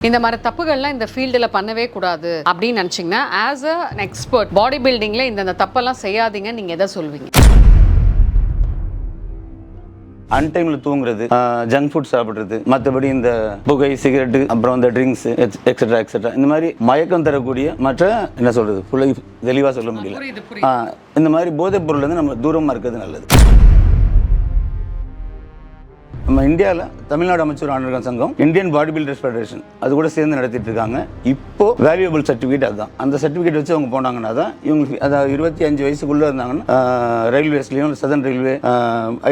இந்த மாதிரி தப்புகள்லாம் இந்த ஃபீல்டில் பண்ணவே கூடாது அப்படின்னு நினச்சிங்கன்னா ஆஸ் அ எக்ஸ்பர்ட் பாடி பில்டிங்கில் இந்த தப்பெல்லாம் செய்யாதீங்க நீங்கள் எதை சொல்வீங்க? அன்டைமில் தூங்குறது ஜங்க் ஃபுட் சாப்பிட்றது மற்றபடி இந்த புகை சிகரெட்டு அப்புறம் இந்த ட்ரிங்க்ஸ் எக்ஸெட்ரா எக்ஸெட்ரா இந்த மாதிரி மயக்கம் தரக்கூடிய மற்ற என்ன சொல்றது ஃபுல்லாக தெளிவாக சொல்ல முடியல. இந்த மாதிரி போதைப் பொருள்லேருந்து நம்ம தூரமாக இருக்கிறது நல்லது. நம்ம இந்தியாவில் தமிழ்நாடு அமைச்சர் ஆணையர்கள் சங்கம் இந்தியன் பாடி பில்டர்ஸ் ஃபெடரேஷன் அது கூட சேர்ந்து நடத்திட்டு இருக்காங்க. இப்போ வேல்யூபிள் சர்டிஃபிகேட் அதுதான். அந்த சர்டிஃபிகேட் வச்சு அவங்க போனாங்கன்னா தான் இவங்களுக்கு அதாவது இருபத்தி அஞ்சு வயசுக்குள்ளே இருந்தாங்கன்னா ரயில்வேஸ்லையும் southern railway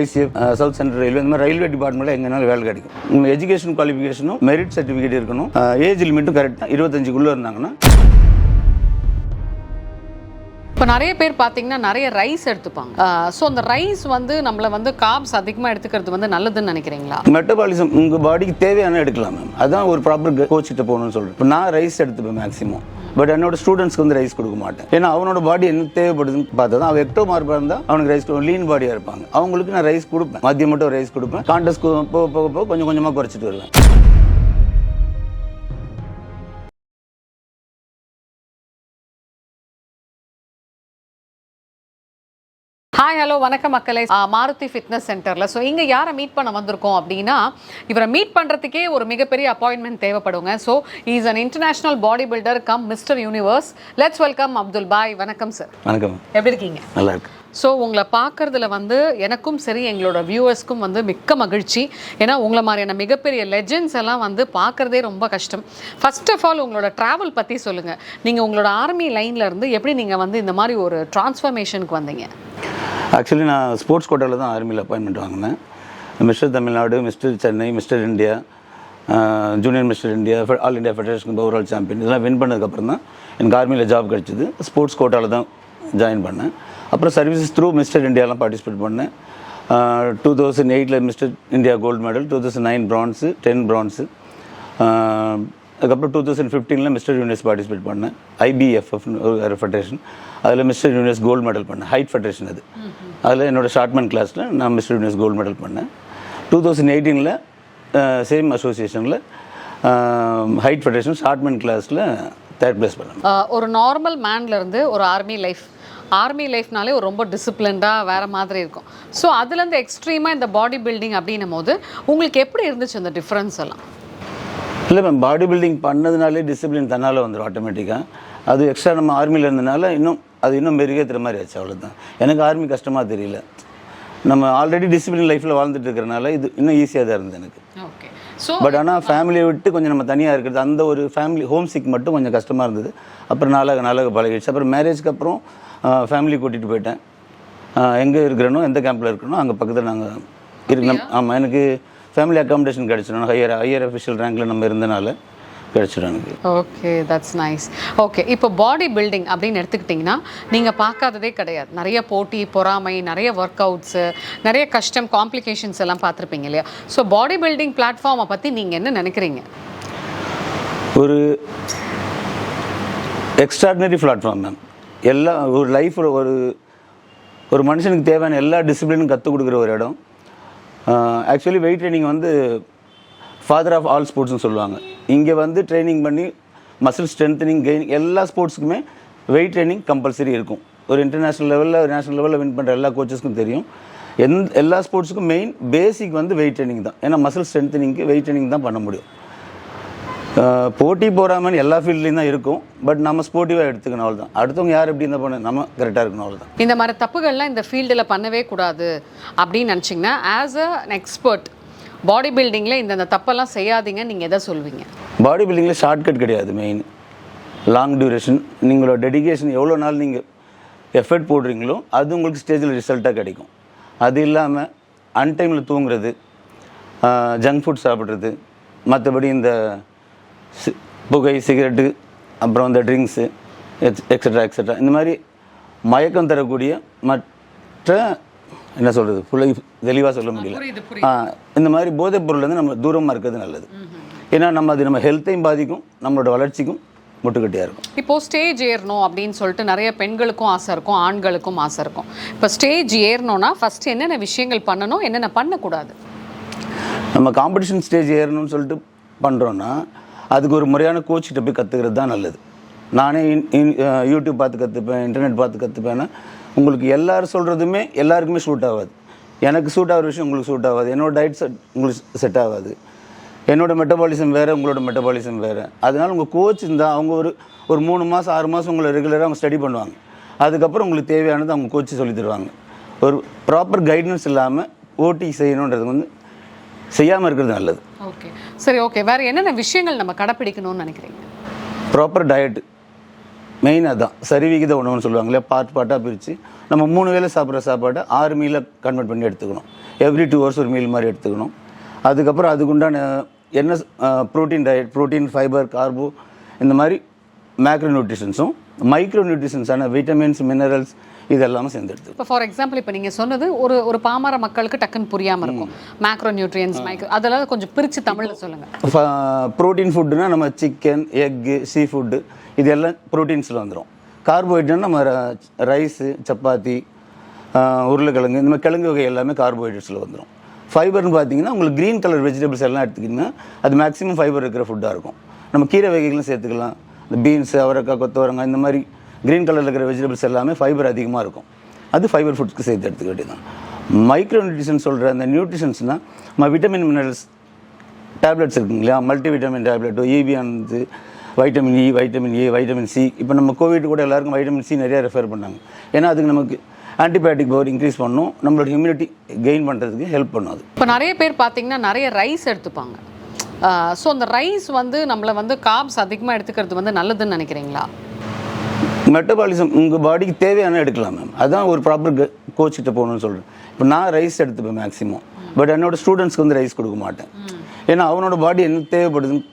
ICF south central railway இந்த மாதிரி ரயில்வே டிபார்ட்மெண்ட்டில் எங்கேனாலும் வேலை கிடைக்கும். உங்கள் எஜுகேஷன் குவாலிஃபிகேஷனும் மெரிட் சர்டிஃபிகேட் இருக்கணும். ஏஜ் லிமிட்டும் கரெக்டாக இருபத்தஞ்சுக்குள்ளே இருந்தாங்கன்னா இப்போ நிறைய பேர் பார்த்தீங்கன்னா நிறைய ரைஸ் எடுத்துப்பாங்க. ஸோ அந்த ரைஸ் வந்து நம்மளை வந்து காப்ஸ் அதிகமாக எடுத்துக்கிறது வந்து நல்லதுன்னு நினைக்கிறீங்களா? மெட்டபாலிசம் உங்கள் பாடிக்கு தேவையான எடுக்கலாம் மேம் அதுதான் ஒரு ப்ராப்பர் கோச்சிட்டு போகணும்னு சொல்கிறேன் இப்போ நான் ரைஸ் எடுத்துப்பேன் மேக்ஸிமம் பட் என்னோட ஸ்டூடெண்ட்ஸ்க்கு வந்து ரைஸ் கொடுக்க மாட்டேன். ஏன்னா அவனோட பாடி என்ன தேவைப்படுதுன்னு பார்த்தா தான் அவன் எக்டோ மார்பாக இருந்தால் அவனுக்கு ரைஸ் லீன் பாடியாக இருப்பாங்க. அவங்களுக்கு நான் ரைஸ் கொடுப்பேன். மதியம் மட்டும் ரைஸ் கொடுப்பேன். காண்டஸ் போக போக போக கொஞ்சம் கொஞ்சமாக குறைச்சிட்டு வருவேன். ஹாய் ஹலோ வணக்கம் மக்களே. மாருதி ஃபிட்னஸ் சென்டரில் ஸோ இங்கே யாரை மீட் பண்ண வந்திருக்கோம் அப்படின்னா இவரை மீட் பண்ணுறதுக்கே ஒரு மிகப்பெரிய appointment தேவைப்படுங்க. So is an international body builder cum mister universe let's welcome Abdul Bhai வணக்கம் சார் வணக்கம். எப்படி இருக்கீங்க? நல்லா இருக்கு. ஸோ உங்களை பார்க்குறதுல வந்து எனக்கும் சரி எங்களோட வியூவர்ஸ்க்கும் வந்து மிக்க மகிழ்ச்சி. ஏன்னா உங்களை மாதிரியான மிகப்பெரிய லெஜெண்ட்ஸ் எல்லாம் வந்து பார்க்குறதே ரொம்ப கஷ்டம். ஃபஸ்ட் ஆஃப் ஆல் உங்களோட ட்ராவல் பற்றி சொல்லுங்கள் நீங்கள் உங்களோட ஆர்மி லைனில் இருந்து எப்படி நீங்கள் வந்து இந்த மாதிரி ஒரு டிரான்ஸ்ஃபர்மேஷனுக்கு வந்தீங்க? ஆக்சுவலி நான் ஸ்போர்ட்ஸ் கோட்டாவில் தான் ஆர்மியில் அப்பாயின்மெண்ட் வாங்கினேன். Mister Tamil Nadu mister Chennai mister India junior mister India all India federation overall champion இதெல்லாம் வின் பண்ணதுக்கப்புறம் தான் எனக்கு ஆர்மியில் ஜாப் கிடச்சிது. ஸ்போர்ட்ஸ் கோட்டாவில் தான் ஜாயின் பண்ணேன். அப்புறம் சர்வீசஸ் த்ரூ மிஸ்டர் இந்தியாலாம் பார்ட்டிசிபேட் பண்ணேன். டூ தௌசண்ட் எயிட்டில் mister India gold medal two thousand nine bronze ten bronze அதுக்கப்புறம் டூ தௌசண்ட் ஃபிஃப்டீனில் மிஸ்டர் யூனிவர்ஸ் பார்ட்டிசிபேட் பண்ணேன். ஐபிஎஃப்எஃப்னு ஒரு ஃபெடரேஷன் அதில் மிஸ்டர் யூனிவர்ஸ் கோல்டு மெடல் பண்ணேன். ஹைட் ஃபெடரேஷன் அது. அதில் என்னோடய ஷார்ட்மேன் கிளாஸில் நான் மிஸ்டர் யூனிவர்ஸ் கோல்டு மெடல் பண்ணேன். டூ தௌசண்ட் எயிட்டீனில் சேம் அசோசியேஷனில் ஹைட் ஃபெடரேஷன் ஷார்ட்மேன் கிளாஸில் தேர்ட் ப்ளேஸ் பண்ணேன். ஒரு நார்மல் மேன்லேருந்து ஒரு ஆர்மி லைஃப் ஆர்மி லைஃப்னாலே ஒரு ரொம்ப டிசிப்ளின்டாக வேறு மாதிரி இருக்கும். ஸோ அதுலேருந்து எக்ஸ்ட்ரீமாக இந்த பாடி பில்டிங் அப்படின்னும் போது உங்களுக்கு எப்படி இருந்துச்சு அந்த டிஃப்ரென்ஸ் எல்லாம்? இல்லை மேம் பாடி பில்டிங் பண்ணதுனாலே டிசிப்ளின் தன்னால் வந்துடும் ஆட்டோமேட்டிக்காக அது எக்ஸ்ட்ரா நம்ம ஆர்மியில் இருந்தனால இன்னும் அது இன்னும் மெருகேற்றுற மாதிரி ஆச்சு அவ்வளோதான் எனக்கு ஆர்மி கஷ்டமாக தெரியல. நம்ம ஆல்ரெடி டிசிப்ளின் லைஃப்பில் வாழ்ந்துட்டு இருக்கிறனால இது இன்னும் ஈஸியாக தான் இருந்தது எனக்கு. ஓகே ஸோ பட் ஆனால் ஃபேமிலியை விட்டு கொஞ்சம் நம்ம தனியாக இருக்கிறது அந்த ஒரு ஃபேமிலி ஹோம் சிக் மட்டும் கொஞ்சம் கஷ்டமாக இருந்தது. அப்புறம் நாளாக நாளாக பழகிடுச்சு. அப்புறம் மேரேஜ்க்கு அப்புறம் ஃபேமிலி கூட்டிகிட்டு போயிட்டேன். எங்கே இருக்கிறனோ எந்த கேம்பில் இருக்கணும் அங்கே பக்கத்தில் நாங்கள் இருக்கணும் ஆமாம் எனக்கு ஃபேமிலி அக்காமடேஷன் கிடச்சிடும் ஹையர் ஹையர் அஃபிஷியல் ரேங்கில் நம்ம இருந்தனால கிடச்சிடும் எனக்கு. ஓகே தட்ஸ் நைஸ் ஓகே இப்போ பாடி பில்டிங் அப்படின்னு எடுத்துக்கிட்டிங்கன்னா நீங்கள் பார்க்காததே கிடையாது. நிறைய போட்டி பொறாமை நிறைய ஒர்க் அவுட்ஸு நிறைய கஷ்டம் காம்ப்ளிகேஷன்ஸ் எல்லாம் பார்த்துருப்பீங்க இல்லையா? ஸோ பாடி பில்டிங் பிளாட்ஃபார்மை பற்றி நீங்கள் என்ன நினைக்கிறீங்க? ஒரு எக்ஸ்ட்ராடினரி பிளாட்ஃபார்ம் மேம் எல்லா ஒரு லைஃப்பில் ஒரு ஒரு மனுஷனுக்கு தேவையான எல்லா டிசிப்ளினும் கற்றுக் கொடுக்குற ஒரு இடம். ஆக்சுவலி வெயிட் ட்ரைனிங் வந்து ஃபாதர் ஆஃப் ஆல் ஸ்போர்ட்ஸ்னு சொல்லுவாங்க. இங்கே வந்து ட்ரைனிங் பண்ணி மசில் ஸ்ட்ரென்த்தனிங் கெயின் எல்லா ஸ்போர்ட்ஸுக்குமே வெயிட் ட்ரைனிங் கம்பல்சரி இருக்கும். ஒரு இன்டர்நேஷ்னல் லெவலில் நேஷனல் லெவலில் வின் பண்ணுற எல்லா கோச்சஸ்க்கும் தெரியும். எந்த எல்லா ஸ்போர்ட்ஸுக்கும் மெயின் பேசிக் வந்து வெயிட் ட்ரைனிங் தான். ஏன்னா மசில் ஸ்ட்ரென்த்தனிங்க்கு வெயிட் ட்ரைனிங் தான் பண்ண முடியும். போட்டி போகாமல் எல்லா ஃபீல்ட்லேயும் தான் இருக்கும். பட் நம்ம ஸ்போர்ட்டிவாக எடுத்துக்கணும் அவ்வளோதான் அடுத்தவங்க யார் எப்படி இருந்தால் பண்ண நம்ம கரெக்டாக இருக்கணும் அவ்வளோதான் இந்த மாதிரி தப்புகள்லாம் இந்த ஃபீல்டில் பண்ணவே கூடாது அப்படின்னு நினச்சிங்கன்னா ஆஸ் அ எக்ஸ்பர்ட் பாடி பில்டிங்கில் இந்த தப்பெல்லாம் செய்யாதீங்க நீங்கள் எதை சொல்வீங்க? பாடி பில்டிங்கில் ஷார்ட்கட் கிடையாது மெயின் லாங் டியூரேஷன் நீங்களோட டெடிகேஷன் எவ்வளோ நாள் நீங்கள் எஃபர்ட் போடுறீங்களோ அது உங்களுக்கு ஸ்டேஜில் ரிசல்ட்டாக கிடைக்கும். அது இல்லாமல் அன்டைமில் தூங்குறது ஜங்க் ஃபுட் சாப்பிட்றது மற்றபடி இந்த புகை சிகரெட்டு அப்புறம் இந்த ட்ரிங்க்ஸு எக்ஸட்ரா எக்ஸட்ரா இந்த மாதிரி மயக்கம் தரக்கூடிய மற்ற என்ன சொல்கிறது ஃபுல்லாக தெளிவாக சொல்ல முடியல. இந்த மாதிரி போதைப் பொருள்லேருந்து நம்ம தூரமாக இருக்கிறது நல்லது. ஏன்னா நம்ம அது நம்ம ஹெல்த்தையும் பாதிக்கும் நம்மளோட வளர்ச்சிக்கும் முட்டுக்கட்டியாக இருக்கும். இப்போ ஸ்டேஜ் ஏறணும் அப்படின்னு சொல்லிட்டு நிறைய பெண்களுக்கும் ஆசை இருக்கும் ஆண்களுக்கும் ஆசை இருக்கும். இப்போ ஸ்டேஜ் ஏறணும்னா ஃபர்ஸ்ட் என்னென்ன விஷயங்கள் பண்ணணும் என்னென்ன பண்ணக்கூடாது? நம்ம காம்படிஷன் ஸ்டேஜ் ஏறணும்னு சொல்லிட்டு பண்ணுறோன்னா அதுக்கு ஒரு முறையான கோச்சிட்ட போய் கற்றுக்கிறது தான் நல்லது. நானே இன் இன் யூடியூப் பார்த்து கற்றுப்பேன் இன்டர்நெட் பார்த்து கற்றுப்பேன்னா உங்களுக்கு எல்லோரும் சொல்கிறதுமே எல்லாருக்குமே சூட் ஆகாது. எனக்கு சூட் ஆகிற விஷயம் உங்களுக்கு சூட் ஆகாது. என்னோட டயட் செட் உங்களுக்கு செட் ஆகாது. என்னோட மெட்டபாலிசம் வேறு உங்களோட மெட்டபாலிசம் வேறு. அதனால உங்கள் கோச் இருந்தால் அவங்க ஒரு ஒரு மூணு மாதம் ஆறு மாதம் உங்களை ரெகுலராக அவங்க ஸ்டடி பண்ணுவாங்க. அதுக்கப்புறம் உங்களுக்கு தேவையானது அவங்க கோச்சு சொல்லி தருவாங்க. ஒரு ப்ராப்பர் கைடன்ஸ் இல்லாமல் ஓட்டி செய்யணுன்றது வந்து செய்யாமல் இருக்கிறது நல்லது. ஓகே சரி ஓகே வேற என்னென்ன விஷயங்கள் நம்ம கடைப்பிடிக்கணும்னு நினைக்கிறீங்க? ப்ராப்பர் டயட்டு மெயின் அதுதான் சரிவிகித உணவுன்னு சொல்லுவாங்களே பார்ட் பார்ட்டாக பிரித்து நம்ம மூணு வேளை சாப்பிட்ற சாப்பாட்டை ஆறு மீலை கன்வெர்ட் பண்ணி எடுத்துக்கணும். எவ்ரி டூ ஹவர்ஸ் ஒரு மீல் மாதிரி எடுத்துக்கணும். அதுக்கப்புறம் அதுக்குண்டான என்ன protein diet protein fibre carbo இந்த மாதிரி மேக்ரோ நியூட்ரிஷன்ஸும் மைக்ரோ நியூட்ரிஷன்ஸான விட்டமின்ஸ் மினரல்ஸ் இது எல்லாமே சேர்ந்து எடுத்துக்கணும் இப்போ ஃபார் எக்ஸாம்பிள் இப்போ நீங்கள் சொன்னது ஒரு ஒரு பாமர மக்களுக்கு டக்குன்னு புரியாமல் இருக்கும். மேக்ரோ நியூட்ரியன்ஸ் மைக்ரோ அதெல்லாம் கொஞ்சம் பிரித்து தமிழில் சொல்லுங்கள் ப்ரோட்டீன் ஃபுட்டுனா நம்ம சிக்கன் எக்கு சீ ஃபுட்டு இது எல்லாம் ப்ரோட்டீன்ஸில் வந்துடும் கார்போஹைட்ரேட்னா நம்ம ரைஸு சப்பாத்தி உருளைக்கிழங்கு இந்த மாதிரி கிழங்கு வகை எல்லாமே கார்போஹைட்ரேட்ஸில் வந்துடும் ஃபைபர்னு பார்த்தீங்கன்னா உங்களுக்கு க்ரீன் கலர் வெஜிடபிள்ஸ் எல்லாம் எடுத்துக்கிட்டிங்கன்னா அது மேக்ஸிமம் ஃபைபர் இருக்கிற ஃபுட்டாக இருக்கும். நம்ம கீரை வகைகளும் சேர்த்துக்கலாம். இந்த பீன்ஸ் அவரைக்காய் கொத்தவரங்காய் இந்த மாதிரி க்ரீன் கலரில் இருக்கிற வெஜிடபிள்ஸ் எல்லாமே ஃபைபர் அதிகமாக இருக்கும். அது ஃபைபர் ஃபுட்ஸ்க்கு சேர்த்து எடுத்துக்க வேண்டியதான் மைக்ரோ நியூட்ரிஷன் சொல்கிற அந்த நியூட்ரிஷன்ஸ்னால் நம்ம விட்டமின் மினரல்ஸ் டேப்லெட்ஸ் இருக்குங்க இல்லையா? மல்டி விட்டமின் டேப்லெட்டோ ஈபியானது vitamin E vitamin A vitamin C இப்போ நம்ம கோவிட் கூட எல்லாருக்கும் வைட்டமின் சி நிறைய ரெஃபர் பண்ணாங்க. ஏன்னா அதுக்கு நமக்கு ஆன்டிபயோட்டிக் பவர் இன்க்ரீஸ் பண்ணும். நம்மளோட இம்யூனிட்டி கெயின் பண்ணுறதுக்கு ஹெல்ப் பண்ணும் அது. இப்போ நிறைய பேர் பார்த்தீங்கன்னா நிறைய ரைஸ் எடுத்துப்பாங்க. ஸோ அந்த ரைஸ் வந்து நம்மளை வந்து காப்ஸ் அதிகமாக எடுத்துக்கிறது வந்து நல்லதுன்னு நினைக்கிறீங்களா? மெட்டபாலிசம் உங்கள் பாடிக்கு தேவையான எடுக்கலாம் மேம் அதுதான் ஒரு ப்ராப்பர் கோச் கிட்ட போகணும்னு சொல்கிறேன் இப்போ நான் ரைஸ் எடுத்துப்பேன் மேக்ஸிமம் பட் என்னோட ஸ்டூடெண்ட்ஸ்க்கு வந்து ரைஸ் கொடுக்க மாட்டேன். ஏன்னா அவனோட பாடி என்ன தேவைப்படுதுன்னு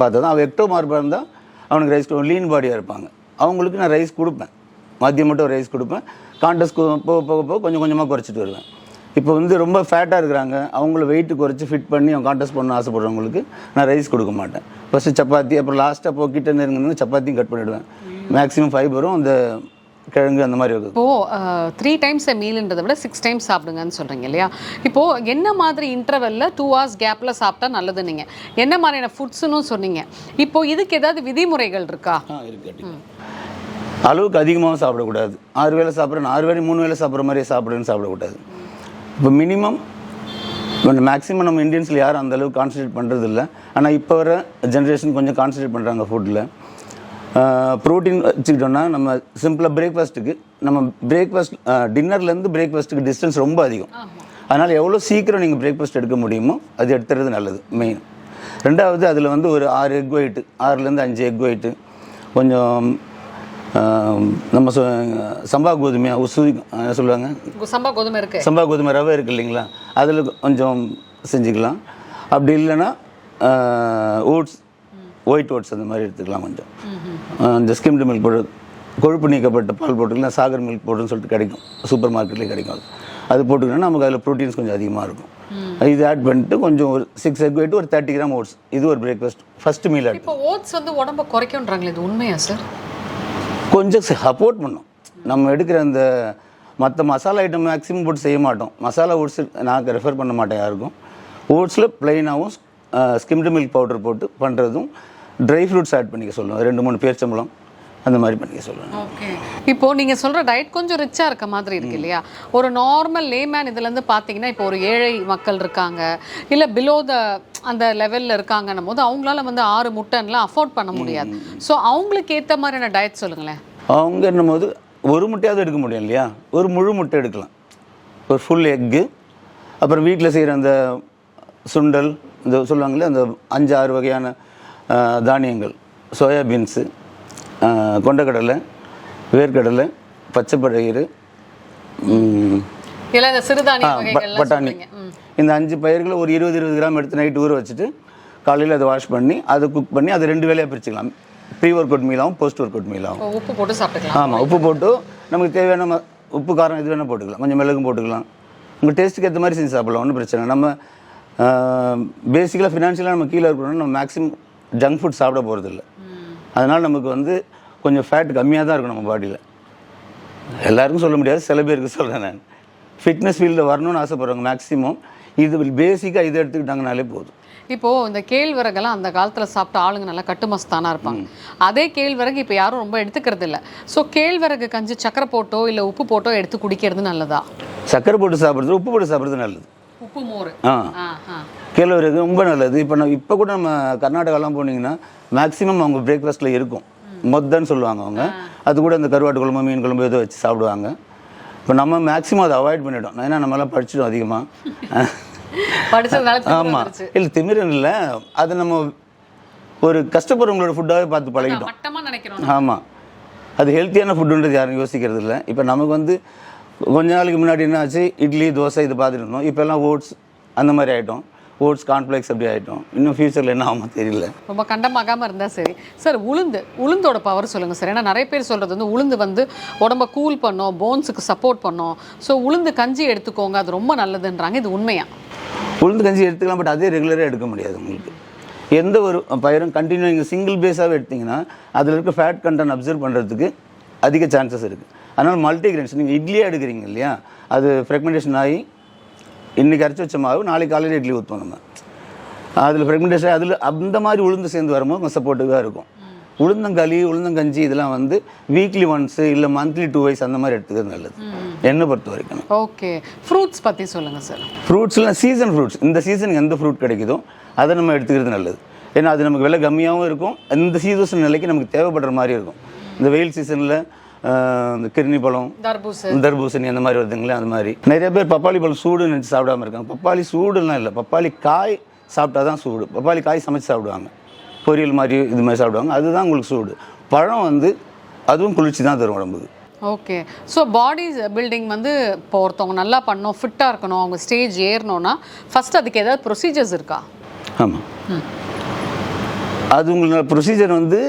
பார்த்தா தான் அவன் எக்டோ மார்பாக இருந்தால் அவனுக்கு ரைஸ் கொடுப்பேன் லீன் பாடியாக இருப்பாங்க. அவங்களுக்கு நான் ரைஸ் கொடுப்பேன். மதியம் மட்டும் ரைஸ் கொடுப்பேன். கான்டஸ்ட் போக போக போக கொஞ்சம் கொஞ்சமாக குறைச்சிட்டு வருவேன். இப்போ வந்து ரொம்ப ஃபேட்டாக இருக்கிறாங்க. அவங்கள வெயிட்டு குறைச்சி ஃபிட் பண்ணி அவங்க கான்டெஸ்ட் பண்ண ஆசைப்படுறவங்களுக்கு நான் ரைஸ் கொடுக்க மாட்டேன். ஃபஸ்ட்டு சப்பாத்தி அப்புறம் லாஸ்ட்டாக போ கிட்ட நெருங்கினா சப்பாத்தியும் கட் பண்ணிவிடுவேன் மேக்ஸிமம் ஃபைபரும் அந்த கிழங்கு அந்த மாதிரி இருக்குது இப்போ த்ரீ டைம்ஸ் மீல்ன்றதை விட சிக்ஸ் டைம்ஸ் சாப்பிடுங்கன்னு சொல்றீங்க இல்லையா? இப்போ என்ன மாதிரி இன்டர்வெல்ல டூ ஹவர்ஸ் கேப்ல சாப்பிட்டா நல்லது நீங்க என்ன மாதிரியான ஃபுட்ஸ்னு சொன்னீங்க. இப்போ இதுக்கு ஏதாவது விதிமுறைகள் இருக்கா? இருக்கு அளவுக்கு அதிகமாகவும் சாப்பிடக்கூடாது. ஆறு வேளை சாப்பிட்றேன் ஆறு வேளை மூணு வேளை சாப்பிட்ற மாதிரி சாப்பிடுன்னு சாப்பிடக்கூடாது. இப்போ மினிமம் மேக்ஸிமம் நம்ம இந்தியன்ஸில் யாரும் அந்த அளவுக்கு கான்சன்ட்ரேட் பண்ணுறது இல்லை ஆனால் இப்போ வர ஜென்ரேஷன் கொஞ்சம் கான்சன்ட்ரேட் பண்ணுறாங்க ஃபுட்டில் ப்ரோட்டீன் வச்சுக்கிட்டோம்னா நம்ம சிம்பிளாக பிரேக்ஃபாஸ்ட்டுக்கு நம்ம பிரேக்ஃபாஸ்ட் டின்னர்லேருந்து பிரேக்ஃபாஸ்ட்டுக்கு டிஸ்டன்ஸ் ரொம்ப அதிகம். அதனால் எவ்வளோ சீக்கிரம் நீங்கள் பிரேக்ஃபாஸ்ட் எடுக்க முடியுமோ அது எடுத்துறது நல்லது மெயின் ரெண்டாவது அதில் வந்து ஒரு ஆறு எக் ஒயிட்டு ஆறுலேருந்து அஞ்சு எக் ஒயிட்டு கொஞ்சம் நம்ம சம்பா கோதுமையா உசு சொல்லுவாங்க? சம்பா கோதுமை இருக்கு. சம்பா கோதுமை ரவை இருக்கு இல்லைங்களா? அதில் கொஞ்சம் செஞ்சுக்கலாம். அப்படி இல்லைன்னா ஓட்ஸ் ஒயிட் ஓட்ஸ் அந்த மாதிரி எடுத்துக்கலாம் கொஞ்சம். இந்த ஸ்கிம்டு மில்க் போட்டு கொழுப்பு நீக்கப்பட்ட பால் போட்டுக்கலாம் சாகர் மில்க் போட்டுன்னு சொல்லிட்டு கிடைக்கும். சூப்பர் மார்க்கெட்லேயே கிடைக்கும் அது. அது போட்டுக்கிட்டோம்னா நமக்கு அதில் ப்ரோட்டீன்ஸ் கொஞ்சம் அதிகமாக இருக்கும். இது ஆட் பண்ணிட்டு கொஞ்சம் ஒரு சிக்ஸ் எக் ஒரு தேர்ட்டி கிராம் ஓட்ஸ் இது ஒரு பிரேக்ஃபாஸ்ட் ஃபர்ஸ்ட் மீல் ஆட் இப்போ ஓட்ஸ் வந்து உடம்ப குறைக்கும்ன்றாங்களே இது உண்மையா சார் கொஞ்சம் சப்போர்ட் பண்ணும். நம்ம எடுக்கிற அந்த மற்ற மசாலா ஐட்டம் மேக்ஸிமம் போட்டு செய்ய மாட்டோம். மசாலா ஓட்ஸ் நான் ரெஃபர் பண்ண மாட்டேன் யாருக்கும். ஓட்ஸில் ப்ளைனாகவும் ஸ்கிம்டு மில்க் பவுடர் போட்டு பண்ணுறதும் ட்ரை ஃப்ரூட்ஸ் ஆட் பண்ணிக்க சொல்லுவேன் ரெண்டு மூணு பேர்ச்சம்பளம் அந்த மாதிரி பண்ணிக்க சொல்லுவேன் ஓகே. இப்போ நீங்க சொல்ற டயட் கொஞ்சம் ரிச்சா இருக்க மாதிரி இருக்கு இல்லையா? ஒரு நார்மல் லேமேன் இதுல இருந்து பாத்தீங்கன்னா இப்போ ஒரு ஏழை மக்கள் இருக்காங்க. இல்ல பிலோ த அந்த லெவல்ல இருக்காங்கன்னும் போது அவங்களால வந்து ஆறு முட்டைன்லாம் அஃபோர்ட் பண்ண முடியாது. ஸோ அவங்களுக்கு ஏத்த மாதிரியான டயட் சொல்லுங்களேன். அவங்க என்னும்போது ஒரு முட்டையாவது எடுக்க முடியும் இல்லையா? ஒரு முழு முட்டை எடுக்கலாம். ஒரு ஃபுல் எக்கு அப்புறம் வீட்டில் செய்கிற அந்த சுண்டல் இந்த சொல்லுவாங்களே அந்த அஞ்சு ஆறு வகையான தானியங்கள் சோயா பீன்ஸு கொண்டக்கடலை வேர்க்கடலை பச்சைப்பயிறு பட்டாணி. இந்த அஞ்சு பயிர்களை ஒரு இருபது இருபது கிராம் எடுத்து நைட் ஊற வச்சுட்டு காலையில் அதை வாஷ் பண்ணி அதை குக் பண்ணி அதை ரெண்டு வேலையாக பிரிச்சுக்கலாம். ப்ரீ ஒர்க் அவுட் மீலாகவும் போஸ்ட் ஒர்க் அவுட் மீலாகவும் உப்பு போட்டு சாப்பிட்டுக்கலாம். ஆமாம் உப்பு போட்டு நமக்கு தேவையான உப்பு காரம் இது வேணால் போட்டுக்கலாம். கொஞ்சம் மிளகும் போட்டுக்கலாம். உங்கள் டேஸ்ட்டுக்கு ஏற்ற மாதிரி செஞ்சு சாப்பிடலாம். ஒன்றும் பிரச்சனை இல்லை. நம்ம பேசிக்கலாக ஃபினான்ஷியலாக நம்ம கீழே இருக்கணும்னா நம்ம மேக்ஸிமம் ஜங்க் ஃபுட் சாப்பிட போகிறதில்ல அதனால் நமக்கு வந்து கொஞ்சம் ஃபேட் கம்மியாக தான் இருக்கும் நம்ம பாடியில் எல்லாருக்கும் சொல்ல முடியாது சில பேருக்கு சொல்கிறேன் நான். ஃபிட்னஸ் ஃபீல்டில் வரணும்னு ஆசைப்படுறவங்க மேக்ஸிமம் இது பேசிக்காக இதை எடுத்துக்கிட்டாங்கனாலே போதும். இப்போ இந்த கேழ்வரகெல்லாம் அந்த காலத்துல சாப்பிட்ட ஆளுங்க நல்லா கட்டுமஸ்தானா இருப்பாங்க. அதே கேழ்வரகு இப்போ யாரும் ரொம்ப எடுத்துக்கிறது இல்ல. ஸோ கேழ்வரகு கஞ்சி சக்கரை போட்டோ இல்ல உப்பு போட்டோ எடுத்து குடிக்கிறது நல்லதா? சக்கரை போட்டு சாப்பிட்றது உப்பு போட்டு சாப்பிட்றது நல்லது. உப்பு மோர். ஆ. கேழ்வரகு ரொம்ப நல்லது. இப்போ நம்ம இப்போ கூட நம்ம கர்நாடகாலாம் போனீங்கன்னா மேக்ஸிமம் அவங்க பிரேக்ஃபாஸ்ட்டில் இருக்கும். மொத்தன்னு சொல்லுவாங்க அவங்க. அது கூட இந்த கருவாட்டு குழம்பு மீன் குழம்பு ஏதோ வச்சு சாப்பிடுவாங்க. இப்போ நம்ம மேக்ஸிமம் அதை அவாய்ட் பண்ணிட்டோம். ஏன்னா நம்மலாம் படிச்சிட்டோம் அதிகமாக ஆமாம். இல்லை திமிரன் இல்லை. அது நம்ம ஒரு கஷ்டப்படுறவங்களோட ஃபுட்டாகவே பார்த்து பழகிட்டோம். ஆமாம் அது ஹெல்த்தியான ஃபுட்டுன்றது யாரும் யோசிக்கிறது இல்லை இப்போ நமக்கு வந்து கொஞ்ச நாளைக்கு முன்னாடி என்ன ஆச்சு இட்லி தோசை இது பார்த்துட்டு இருந்தோம். இப்போல்லாம் ஓட்ஸ் அந்த மாதிரி ஆகிட்டோம் ஓட்ஸ் கார்ன்ஃப்ளேக்ஸ் அப்படி ஆகிட்டோம் இன்னும் ஃப்யூச்சரில் என்ன ஆகுமோ தெரியல. ரொம்ப கண்டமாகாம இருந்தா சரி. சார் உளுந்து உளுந்தோட பவர் சொல்லுங்க சார். ஏன்னா நிறைய பேர் சொல்றது வந்து உளுந்து வந்து உடம்ப கூல் பண்ணும் போன்ஸுக்கு சப்போர்ட் பண்ணும். ஸோ உளுந்து கஞ்சி எடுத்துக்கோங்க அது ரொம்ப நல்லதுன்றாங்க. இது உண்மையா? உளுந்து கஞ்சி எடுத்துக்கலாம் பட் அதே ரெகுலராக எடுக்க முடியாது உங்களுக்கு. எந்த ஒரு பயிரும் கண்டினியூ நீங்கள் சிங்கிள் பேஸாகவே எடுத்தீங்கன்னா அதில் இருக்க ஃபேட் கண்டென்ட் அப்சர்வ் பண்ணுறதுக்கு அதிக சான்சஸ் இருக்குது அதனால் மல்டிகிரெயின்ஸ் நீங்கள் இட்லியே எடுக்கிறீங்க இல்லையா? அது ஃப்ரெக்மெண்டேஷன் ஆகி இன்றைக்கி அரைச்சி வச்ச மாவு நாளைக்கு காலையில் இட்லி ஊற்றுவோம் நம்ம. அதில் ஃப்ரெக்மெண்டேஷன் அதில் அந்த மாதிரி உளுந்து சேர்ந்து வரும்போது கொஞ்சம் சப்போர்ட்டிவாக இருக்கும். உளுந்தங்களி உளுந்தங்கஞ்சி இதெல்லாம் வந்து வீக்லி ஒன்ஸு இல்லை மந்த்லி டூ வைஸ் அந்த மாதிரி எடுத்துக்கிறது நல்லது. என்னை பொறுத்த வரைக்கும். ஓகே. ஃப்ரூட்ஸ் பத்தி சொல்லுங்க சார் ஃப்ரூட்ஸ்லாம் சீசன் ஃப்ரூட்ஸ் இந்த சீசனுக்கு எந்த ஃப்ரூட் கிடைக்குதோ அதை நம்ம எடுத்துக்கிறது நல்லது. ஏன்னா அது நமக்கு விலை கம்மியாகவும் இருக்கும். இந்த சீசன் நிலைக்கு நமக்கு தேவைப்படுற மாதிரி இருக்கும். இந்த வெயில் சீசனில் இந்த கிருணி பழம் தர்பூசணி. அந்த மாதிரி வருதுங்களே அந்த மாதிரி. நிறைய பேர் பப்பாளி பழம் சூடு நினச்சி சாப்பிடாம இருக்காங்க. பப்பாளி சூடுலாம் இல்லை. பப்பாளி காய் சாப்பிட்டா தான் சூடு. பப்பாளி காய் சமைச்சு சாப்பிடுவாங்க. பொரியல் மாதிரி இது மாதிரி சாப்பிடுவாங்க. அதுதான் உங்களுக்கு சூடு. பழம் வந்து அதுவும் குளிர்ச்சி தான் தரும் உடம்புக்கு. ஓகே. ஸோ பாடி பில்டிங் வந்து இப்போ ஒருத்தவங்க நல்லா பண்ணணும் ஃபிட்டாக இருக்கணும் அவங்க ஸ்டேஜ் ஏறணும்னா ஃபர்ஸ்ட் அதுக்கு ஏதாவது ப்ரொசீஜர்ஸ் இருக்கா? ஆமாம் அது உங்களுக்கு ப்ரொசீஜர் வந்து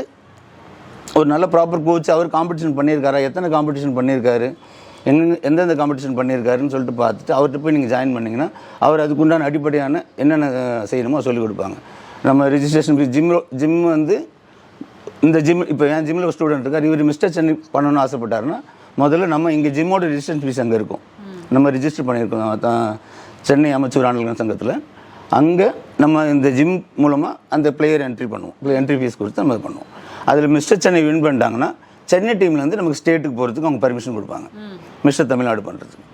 ஒரு நல்ல ப்ராப்பர் கோச் அவர் காம்படிஷன் பண்ணியிருக்காரா? எத்தனை காம்படிஷன் பண்ணியிருக்காரு? எங்க எந்தெந்த காம்படிஷன் பண்ணியிருக்காருன்னு சொல்லிட்டு பார்த்துட்டு அவர்கிட்ட போய் நீங்கள் ஜாயின் பண்ணிங்கன்னா அவர் அதுக்குண்டான அடிப்படையான என்னென்ன செய்யணுமோ சொல்லிக் கொடுப்பாங்க. நம்ம ரிஜிஸ்ட்ரேஷன் ஃபீஸ் ஜிம் ஜிம் வந்து இந்த ஜிம் இப்போ என் ஜிம்மில் ஒரு ஸ்டூடெண்ட் இருக்கார். இவர் மிஸ்டர் சென்னை பண்ணணும்னு ஆசைப்பட்டாருன்னா முதல்ல நம்ம இங்கே ஜிம்மோட ரிஜிஸ்ட்ரேஷன் ஃபீஸ் அங்கே இருக்கும். நம்ம ரிஜிஸ்டர் பண்ணியிருக்கோம் தான் சென்னை அமைச்சர் ஆண்டல்கள் சங்கத்தில். அங்கே நம்ம இந்த ஜிம் மூலமாக அந்த பிளேயர் என்ட்ரி பண்ணுவோம். என்ட்ரி ஃபீஸ் கொடுத்து நம்ம பண்ணுவோம். அதில் மிஸ்டர் சென்னை வின் பண்ணிட்டாங்கன்னா சென்னை டீம்லேருந்து நமக்கு ஸ்டேட்டுக்கு போகிறதுக்கு அவங்க பர்மிஷன் கொடுப்பாங்க. மிஸ்டர் தமிழ்நாடு பண்ணுறதுக்கு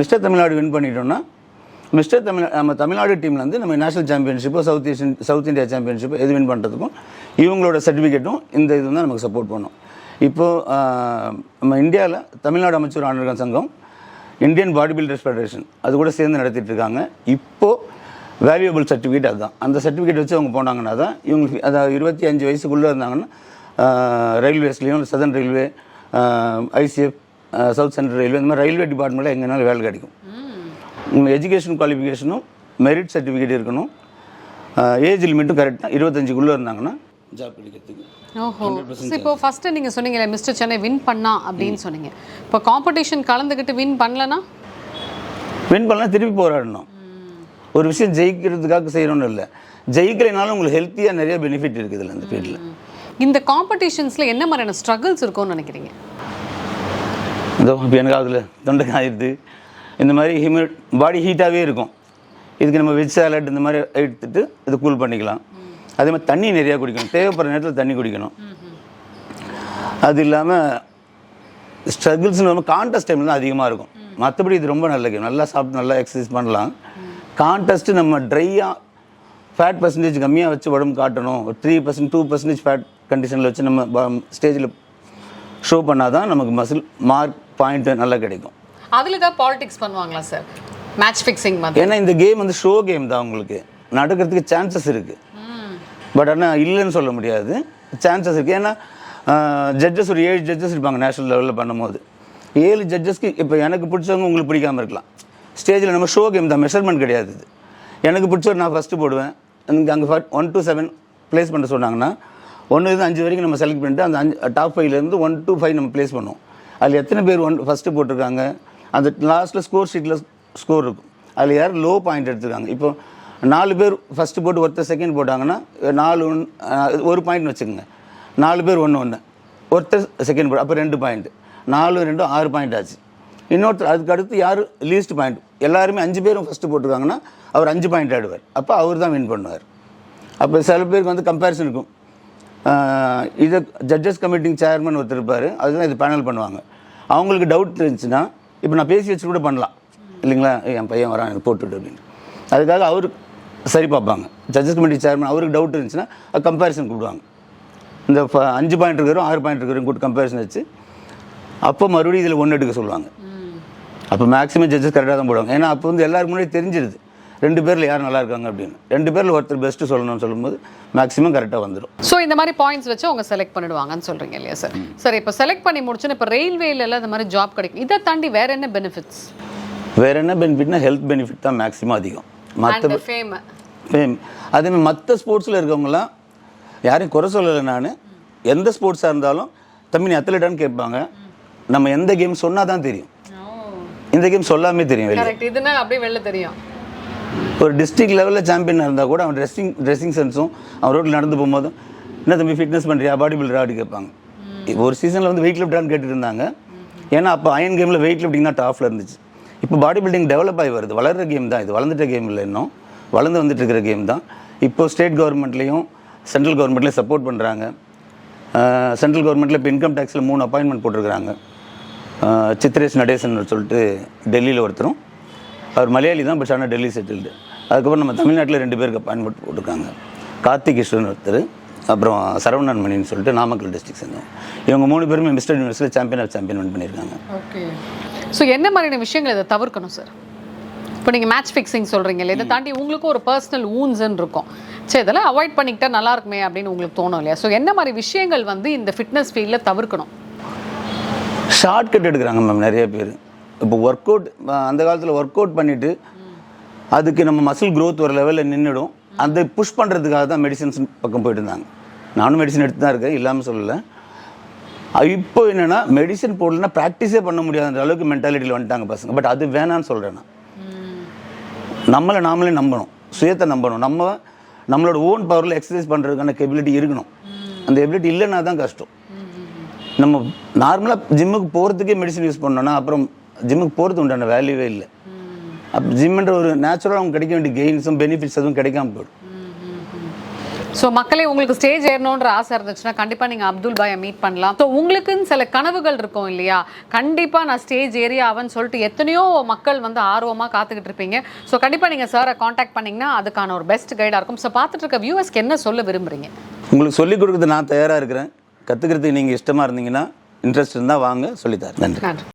மிஸ்டர் தமிழ்நாடு வின் பண்ணிட்டோம்னா மிஸ்டர் தமிழ் நம்ம தமிழ்நாடு டீம்லேருந்து நம்ம நேஷனல் சாம்பியன்ஷிப்போ சவுத் ஏஷியன் சவுத் இந்தியா சாம்பியன்ஷிப்போ எது வின் பண்ணுறதுக்கும் இவங்களோட சர்டிஃபிகேட்டும் இந்த இது தான் நமக்கு சப்போர்ட் பண்ணும். இப்போது நம்ம இந்தியாவில் தமிழ்நாடு அமைச்சர் ஆண்டர்கள் சங்கம் இந்தியன் பாடி பில்டர்ஸ் ஃபெடரேஷன் அது கூட சேர்ந்து நடத்திட்டு இருக்காங்க. இப்போது வேல்யூபிள் சர்டிஃபிகேட் அதுதான். அந்த சர்டிஃபிகேட் வச்சு அவங்க போனாங்கன்னா தான் இவங்களுக்கு அதாவது இருபத்தி அஞ்சு வயசுக்குள்ளே இருந்தாங்கன்னா ரயில்வேஸ்லேயும் southern railway ICF south central railway இந்த மாதிரி ரயில்வே டிபார்ட்மெண்ட்டில் எங்கேனாலும் வேலை கிடைக்கும். உங்கள் எஜுகேஷன் குவாலிஃபிகேஷனும் மெரிட் சர்டிஃபிகேட் இருக்கணும். ஏஜ் லிமிட்டும் கரெக்டாக இருபத்தஞ்சுக்குள்ளே இருந்தாங்கன்னா ஜாப் கிடைக்கிறதுக்கு ஓஹோ. இப்போ ஃபர்ஸ்ட் நீங்க சொன்னீங்கல்ல மிஸ்டர் சென்னை வின் பண்ணா அப்படின்னு சொன்னீங்க. இப்போ காம்படிஷன் கலந்துக்கிட்டு வின் பண்ணலனா வின் பண்ணலாம் திருப்பி போராடணும். ஒரு விஷயம் ஜெயிக்கிறதுக்காக செய்யணும்னு இல்லை. ஜெயிக்கலைனாலும் உங்களுக்கு ஹெல்த்தியாக நிறைய பெனிஃபிட் இருக்குது இதில் இந்த ஃபீல்டில் இந்த காம்படிஷன்ஸ்ல என்ன மாதிரியான ஸ்ட்ரகிள்ஸ் இருக்கும்னு நினைக்கிறீங்க? இதோ இப்போ எனக்கு அதில் தொண்டை காயுது இந்த மாதிரி ஹியூமிட் பாடி ஹீட்டாகவே இருக்கும். இதுக்கு நம்ம வெஜ் சாலட் இந்த மாதிரி எடுத்துட்டு இது கூல் பண்ணிக்கலாம். அதே மாதிரி தண்ணி நிறையா குடிக்கணும். தேவைப்படுற நேரத்தில் தண்ணி குடிக்கணும். அது இல்லாமல் ஸ்ட்ரகிள்ஸ் நம்ம கான்டெஸ்ட் டைமில் தான் அதிகமாக இருக்கும். மற்றபடி இது ரொம்ப நல்ல கேம் நல்லா சாப்பிட்டு நல்லா எக்ஸசைஸ் பண்ணலாம். கான்டெஸ்ட்டு நம்ம ட்ரையாக ஃபேட் பர்சன்டேஜ் கம்மியாக வச்சு உடம்பு காட்டணும். ஒரு three percent two percentage fat கண்டிஷனில் வச்சு நம்ம ஸ்டேஜில் ஷோ பண்ணால் தான் நமக்கு மசில் மார்க் பாயிண்ட் நல்லா கிடைக்கும். அதுல தான் பாலிடிக்ஸ் பண்ணுவாங்களா சார் மேட்ச் ஃபிக்ஸிங் மாதிரி. ஏன்னா இந்த கேம் வந்து ஷோ கேம் தான் உங்களுக்கு. நடக்கிறதுக்கு சான்சஸ் இருக்குது பட் ஆனால் இல்லைன்னு சொல்ல முடியாது. சான்சஸ் இருக்குது ஏன்னா ஜட்ஜஸ் ஒரு ஏழு ஜட்ஜஸ் இருப்பாங்க நேஷனல் லெவலில் பண்ணும்போது. ஏழு ஜட்ஜஸ்க்கு இப்போ எனக்கு பிடிச்சவங்க உங்களுக்கு பிடிக்காம இருக்கலாம். ஸ்டேஜில் நம்ம ஷோ கேம் தான். மெஷர்மெண்ட் கிடையாது இது. எனக்கு பிடிச்சவர் நான் ஃபஸ்ட்டு போடுவேன். எனக்கு அங்கே ஒன் டு செவன் ப்ளேஸ் பண்ண சொன்னாங்கன்னா ஒன்று இது அஞ்சு வரைக்கும் நம்ம செலக்ட் பண்ணிட்டு அந்த அஞ்சு டாப் ஃபைவ்லேருந்து ஒன் டு ஃபைவ் நம்ம ப்ளேஸ் பண்ணுவோம். அதில் எத்தனை பேர் ஒன் ஃபஸ்ட்டு போட்டிருக்காங்க? அந்த லாஸ்ட்டில் ஸ்கோர் ஷீட்டில் ஸ்கோர் இருக்கும். அதில் யார் லோ பாயிண்ட் எடுத்துருக்காங்க? இப்போ நாலு பேர் ஃபஸ்ட்டு போட்டு ஒருத்தர் செகண்ட் போட்டாங்கன்னா நாலு ஒன் ஒரு பாயிண்ட் வச்சுக்கோங்க. நாலு பேர் ஒன்று ஒன்று ஒருத்தர் செகண்ட் போட்டு அப்போ ரெண்டு பாயிண்ட் நாலு ரெண்டும் ஆறு பாயிண்ட் ஆச்சு. இன்னொருத்தர் அதுக்கு அடுத்து யார்? லீஸ்ட் பாயிண்ட் எல்லாருமே அஞ்சு பேரும் ஃபஸ்ட்டு போட்டிருக்காங்கன்னா அவர் அஞ்சு பாயிண்ட் ஆடுவார். அப்போ அவர் தான் வின் பண்ணுவார். அப்போ சில பேருக்கு வந்து கம்பேரிசன் இருக்கும். இதை ஜட்ஜஸ் கமிட்டிங் சேர்மன் ஒருத்தர் இருப்பார். அதுதான் இது பேனல் பண்ணுவாங்க. அவங்களுக்கு டவுட் இருந்துச்சுன்னா இப்போ நான் பேசி வச்சு கூட பண்ணலாம். இல்லைங்களா? என் பையன் வரான் எனக்கு அப்படின்னு. அதுக்காக அவர் சரி பார்ப்பாங்க. ஜட்ஜஸ் கமிட்டி சேர்மன் அவருக்கு டவுட் இருந்துச்சுன்னா கம்பேரிசன் கூப்பிடுவாங்க. இந்த அஞ்சு பாயிண்ட் இருக்கிறோம் ஆறு பாயிண்ட் இருக்கிறோம் கூட்டு கம்பேரிசன் வச்சு அப்போ மறுபடியும் இதில் ஒன்று எடுக்க சொல்லுவாங்க. அப்போ மேக்ஸிமம் ஜட்ஜஸ் கரெக்டாக தான் போடுவாங்க. ஏன்னா அப்போ வந்து எல்லாருக்கும் முன்னாடி தெரிஞ்சிருது. ரெண்டு பேரில் யார் நல்லா இருக்காங்க அப்படின்னு. ரெண்டு பேரில் ஒருத்தர் பெஸ்ட்டு சொல்லணும்னு சொல்லும்போது மேக்ஸிமம் கரெக்டாக வந்துடும் ஸோ இந்த மாதிரி பாயிண்ட்ஸ் வச்சு அவங்க செலக்ட் பண்ணிடுவாங்கன்னு சொல்றீங்க இல்லையா சார் சார் இப்போ செலக்ட் பண்ணி முடிச்சுன்னு இப்போ ரயில்வேல எல்லாம் இந்த மாதிரி ஜாப் கிடைக்கும். இதை தாண்டி வேற என்ன பெனிஃபிட்ஸ் வேற என்ன பெனிஃபிட்னா ஹெல்த் பெனிஃபிட் தான் மேக்ஸிமம் அதிகம். மற்ற ஃபேம் ஃபேம் அதேமாதிரி மற்ற ஸ்போர்ட்ஸில் இருக்கவங்கலாம் யாரையும் குறை சொல்லலை நான். எந்த ஸ்போர்ட்ஸாக இருந்தாலும் தம்பி நீ அத்லெட்டான்னு கேட்பாங்க. நம்ம எந்த கேம் சொன்னால் தான் தெரியும். இந்த கேம் சொல்லாமே தெரியும் கரெக்ட் இதுனா அப்படியே வெளில தெரியும். ஒரு டிஸ்ட்ரிக்ட் லெவலில் சாம்பியன் இருந்தால் கூட அவன் ட்ரெஸ்ஸிங் ட்ரெஸ்ஸிங் சென்ஸும் அவன் ரோட்டில் நடந்து போகும்போதும் என்ன தம்பி ஃபிட்னஸ் பண்ணுறியா பாடி பில்டரா அப்படி கேட்பாங்க. இப்போ ஒரு சீசனில் வந்து வெயிட் லிஃப்டான்னு கேட்டுட்டு இருந்தாங்க ஏன்னா அப்போ அயன் கேமில் வெயிட் லிஃப்டிங் தான் டாப்பில் இருந்துச்சு. இப்போ பாடி பில்டிங் டெவலப் ஆகி வருது. வளர்கிற கேம் தான் இது. வளர்ந்துட்ட கேம் இல்லை இன்னும். வளர்ந்து வந்துட்டு இருக்கிற கேம் தான். இப்போ ஸ்டேட் கவர்மெண்ட்லேயும் சென்ட்ரல் கவர்மெண்ட்லேயும் சப்போர்ட் பண்ணுறாங்க சென்ட்ரல் கவர்மெண்ட்டில் இப்போ இன்கம் டேக்ஸில் மூணு அப்பாயின்மெண்ட் போட்டிருக்கிறாங்க. சித்ரேஷ் நடேசன் சொல்லிட்டு டெல்லியில் ஒருத்தரும். அவர் மலையாளி தான் பட் ஆனால் டெல்லி செட்டில்டு அதுக்கப்புறம் நம்ம தமிழ்நாட்டில் ரெண்டு பேருக்கு அப்பாயின்மெண்ட் போட்டிருக்காங்க. கார்த்திக் கிருஷ்ணன் ஒருத்தர் அப்புறம் சரவணன் மணின்னு சொல்லிட்டு நாமக்கல் டிஸ்ட்ரிக்ட் சேர்ந்தவங்க. இவங்க மூணு பேருமே மிஸ்டர் யூனிவர்ஸில் சாம்பியன் ஆஃப் சாம்பியன் வின் பண்ணியிருக்காங்க. ஓகே ஸோ என்ன மாதிரியான விஷயங்கள் இதை தவிர்க்கணும் சார் இப்போ நீங்கள் மேட்ச் ஃபிக்ஸிங் சொல்கிறீங்க இல்லை இதை தாண்டி உங்களுக்கும் ஒரு பர்சனல் ஊன்ஸ்ன்னு இருக்கும். சரி இதெல்லாம் அவாய்ட் பண்ணிக்கிட்டா நல்லா இருக்குமே அப்படின்னு உங்களுக்கு தோணும் இல்லையா? ஸோ என்ன மாதிரி விஷயங்கள் வந்து இந்த ஃபிட்னஸ் ஃபீல்டில் தவிர்க்கணும்? ஷார்ட் கட் எடுக்கிறாங்க மேம் நிறைய பேர். இப்போ ஒர்க் அவுட் அந்த காலத்தில் ஒர்க் அவுட் பண்ணிவிட்டு அதுக்கு நம்ம மசில் க்ரோத் ஒரு லெவலில் நின்றுடும் அந்த புஷ் பண்ணுறதுக்காக தான் மெடிசன்ஸ் பக்கம் போயிட்டு இருந்தாங்க நானும் மெடிசன் எடுத்து தான் இருக்கேன் இல்லாமல் சொல்லலை. இப்போ என்னென்னா மெடிசன் போடலன்னா ப்ராக்டிஸே பண்ண முடியாதுன்ற அளவுக்கு மென்டாலிட்டியில் வந்துட்டாங்க பசங்க. பட் அது வேணான்னு சொல்கிறேன் நான். நம்மளை நாமளே நம்பணும். சுயத்தை நம்பணும். நம்ம நம்மளோட ஓன் பவரில் எக்ஸசைஸ் பண்ணுறதுக்கான கெபிலிட்டி இருக்கணும். அந்த எபிலிட்டி இல்லைன்னா தான் கஷ்டம். நம்ம நார்மலாக ஜிம்முக்கு போகிறதுக்கே மெடிசன் யூஸ் பண்ணோன்னா அப்புறம் ஜிம்முக்கு போகிறது உண்டான வேல்யூவே இல்லை. அப்போ ஜிம்ன்ற ஒரு நேச்சுரலாக அவங்க கிடைக்க வேண்டிய கெயின்ஸும் பெனிஃபிட்ஸ் எதுவும் கிடைக்காம போயிடும். ஸோ மக்களே உங்களுக்கு ஸ்டேஜ் ஏறணுன்ற ஆசை இருந்துச்சுன்னா கண்டிப்பாக நீங்கள் அப்துல் பாயை மீட் பண்ணலாம். ஸோ உங்களுக்குன்னு சில கனவுகள் இருக்கும் இல்லையா? கண்டிப்பாக நான் ஸ்டேஜ் ஏறி ஆவேன்னு சொல்லிட்டு எத்தனையோ மக்கள் வந்து ஆர்வமாக காத்துக்கிட்டு இருப்பீங்க. ஸோ கண்டிப்பாக நீங்கள் சாரை காண்டாக்ட் பண்ணிங்கன்னா அதுக்கான ஒரு பெஸ்ட் கைடாக இருக்கும். ஸோ பார்த்துட்டு இருக்க வியூவர்ஸ்க்கு என்ன சொல்ல விரும்புறீங்க? உங்களுக்கு சொல்லிக் கொடுக்குறது நான் தயாராக இருக்கிறேன். கற்றுக்கிறதுக்கு நீங்கள் இஷ்டமாக இருந்தீங்கன்னா இன்ட்ரெஸ்ட் இருந்தால் வாங்க சொல்லித்தரேன் நன்றி. நன்றி.